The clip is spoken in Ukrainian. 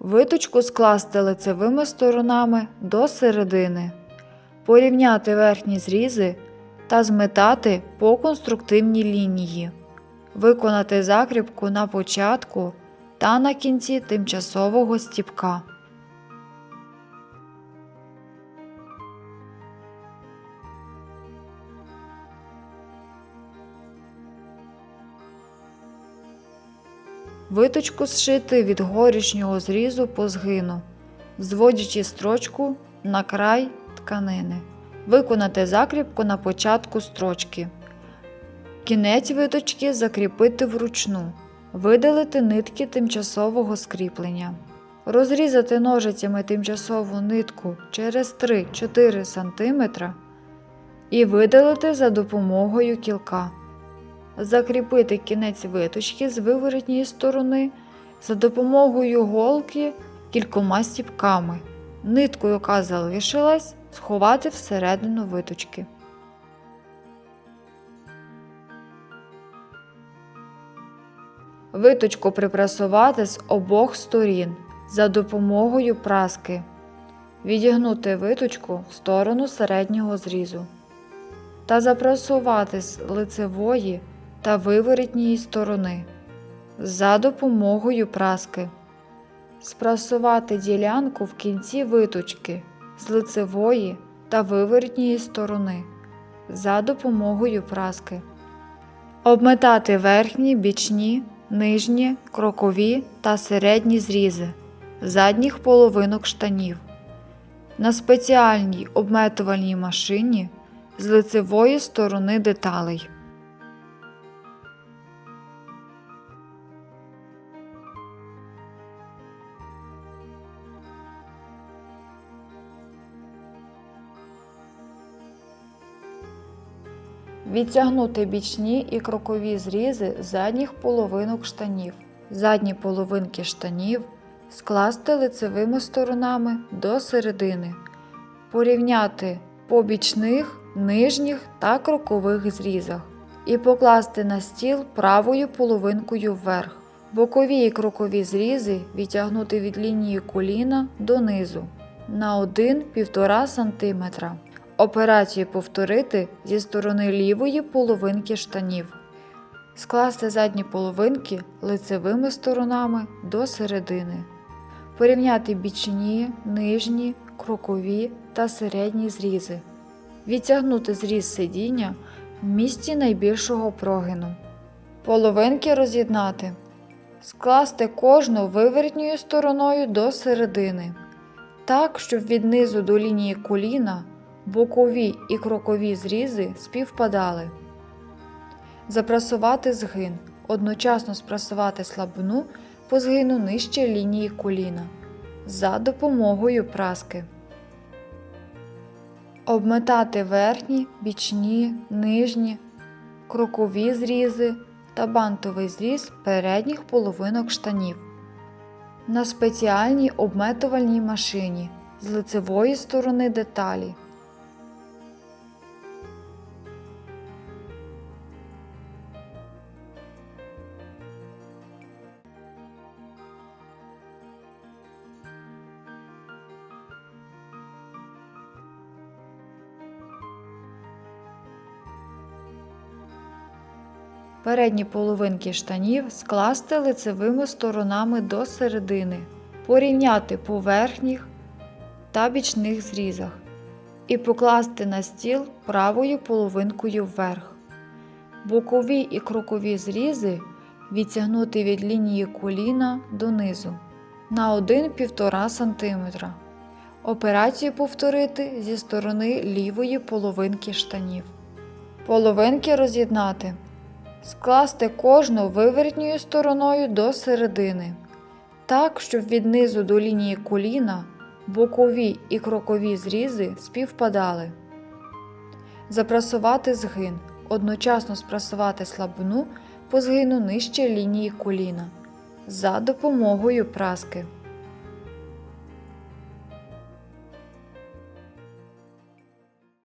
Виточку скласти лицевими сторонами до середини, порівняти верхні зрізи та зметати по конструктивній лінії, виконати закріпку на початку та на кінці тимчасового стіпка. Виточку зшити від горішнього зрізу по згину, зводячи строчку на край тканини. Виконати закріпку на початку строчки. Кінець виточки закріпити вручну. Видалити нитки тимчасового скріплення. Розрізати ножицями тимчасову нитку через 3-4 см і видалити за допомогою кілка. Закріпити кінець виточки з виворотньої сторони за допомогою голки кількома стіпками. Нитку, яка залишилась, сховати всередину виточки. Виточку припрасувати з обох сторін за допомогою праски. Відігнути виточку в сторону середнього зрізу та запрасувати з лицевої та виворітньої сторони за допомогою праски. Спрасувати ділянку в кінці виточки з лицевої та виворітньої сторони за допомогою праски. Обметати верхні, бічні, нижні, крокові та середні зрізи задніх половинок штанів. На спеціальній обметувальній машині з лицевої сторони деталей. Відтягнути бічні і крокові зрізи задніх половинок штанів. Задні половинки штанів скласти лицевими сторонами до середини. Порівняти по бічних, нижніх та крокових зрізах. І покласти на стіл правою половинкою вверх. Бокові і крокові зрізи відтягнути від лінії коліна донизу на 1-1,5 см. Операцію повторити зі сторони лівої половинки штанів. Скласти задні половинки лицевими сторонами до середини. Порівняти бічні, нижні, крокові та середні зрізи. Відтягнути зріз сидіння в місці найбільшого прогину. Половинки роз'єднати. Скласти кожну вивертньою стороною до середини. Так, щоб від низу до лінії коліна бокові і крокові зрізи співпадали. Запрасувати згин. Одночасно спрасувати слабину по згину нижче лінії коліна за допомогою праски. Обметати верхні, бічні, нижні, крокові зрізи та бантовий зріз передніх половинок штанів. На спеціальній обметувальній машині з лицевої сторони деталі. Передні половинки штанів скласти лицевими сторонами до середини, порівняти по верхніх та бічних зрізах і покласти на стіл правою половинкою вверх. Бокові і крокові зрізи відтягнути від лінії коліна донизу на 1-1,5 см. Операцію повторити зі сторони лівої половинки штанів. Половинки роз'єднати. Скласти кожну вивертньою стороною до середини, так, щоб від низу до лінії коліна бокові і крокові зрізи співпадали. Запрасувати згин. Одночасно спрасувати слабину по згину нижче лінії коліна за допомогою праски.